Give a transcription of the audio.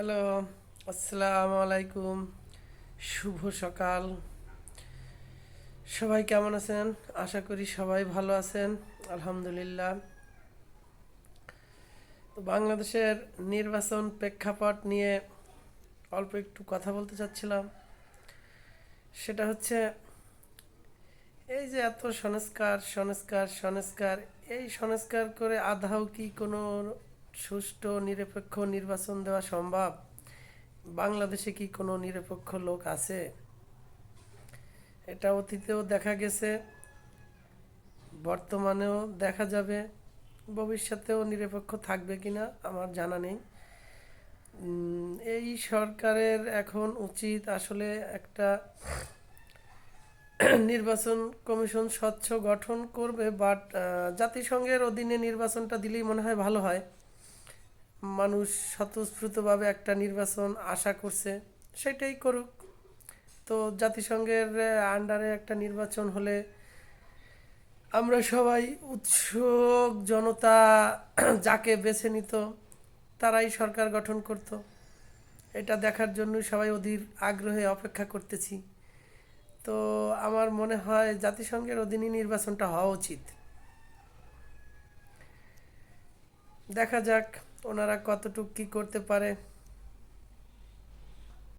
Hello, আসসালামু আলাইকুম, শুভ সকাল। সবাই কেমন আছেন? আশা করি সবাই ভালো আছেন, আলহামদুলিল্লাহ। তো বাংলাদেশের নির্বাচন প্রেক্ষাপট নিয়ে অল্প একটু কথা বলতে চাচ্ছিলাম। সেটা হচ্ছে, এই যে এত সংস্কার সংস্কার সংস্কার, এই সংস্কার করে আধাও কি কোনো সুষ্ঠু, নিরপেক্ষ নির্বাচন দেওয়া সম্ভব? বাংলাদেশে কি কোনো নিরপেক্ষ লোক আছে? এটা অতীতেও দেখা গেছে, বর্তমানেও দেখা যাবে, ভবিষ্যতেও নিরপেক্ষ থাকবে কিনা আমার জানা নেই। এই সরকারের এখন উচিত আসলে একটা নির্বাচন কমিশন স্বচ্ছ গঠন করবে বাট জাতিসংঘের অধীনে নির্বাচনটা দিলেই মনে হয় ভালো হয়। মানুষ স্বতঃস্ফূর্তভাবে একটা নির্বাচন আশা করছে, সেটাই করুক। তো জাতিসংঘের আন্ডারে একটা নির্বাচন হলে আমরা সবাই উৎসুক, জনতা যাকে বেছে নিত, তারাই সরকার গঠন করত। এটা দেখার জন্য সবাই অধীর আগ্রহে অপেক্ষা করতেছি। তো আমার মনে হয় জাতিসংঘের অধীনে নির্বাচনটা হওয়া উচিত। দেখা যাক। ওনারা কতটুকু কি করতে পারে?